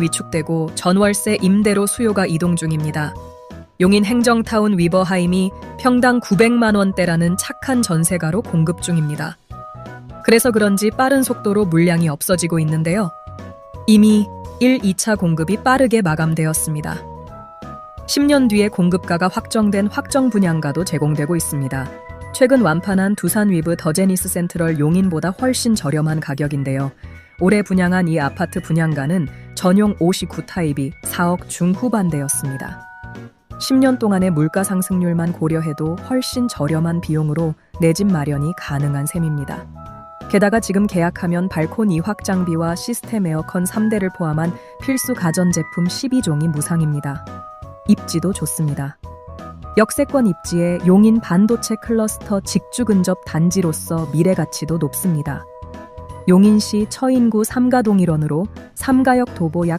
위축되고 전월세 임대로 수요가 이동 중입니다. 용인 행정타운 위버하임이 평당 900만 원대라는 착한 전세가로 공급 중입니다. 그래서 그런지 빠른 속도로 물량이 없어지고 있는데요. 이미 1, 2차 공급이 빠르게 마감되었습니다. 10년 뒤에 공급가가 확정된 확정 분양가도 제공되고 있습니다. 최근 완판한 두산 위브 더제니스 센트럴 용인보다 훨씬 저렴한 가격인데요. 올해 분양한 이 아파트 분양가는 전용 59 타입이 4억 중후반대였습니다. 10년 동안의 물가 상승률만 고려해도 훨씬 저렴한 비용으로 내 집 마련이 가능한 셈입니다. 게다가 지금 계약하면 발코니 확장비와 시스템 에어컨 3대를 포함한 필수 가전제품 12종이 무상입니다. 입지도 좋습니다. 역세권 입지에 용인 반도체 클러스터 직주 근접 단지로서 미래 가치도 높습니다. 용인시 처인구 삼가동 일원으로 삼가역 도보 약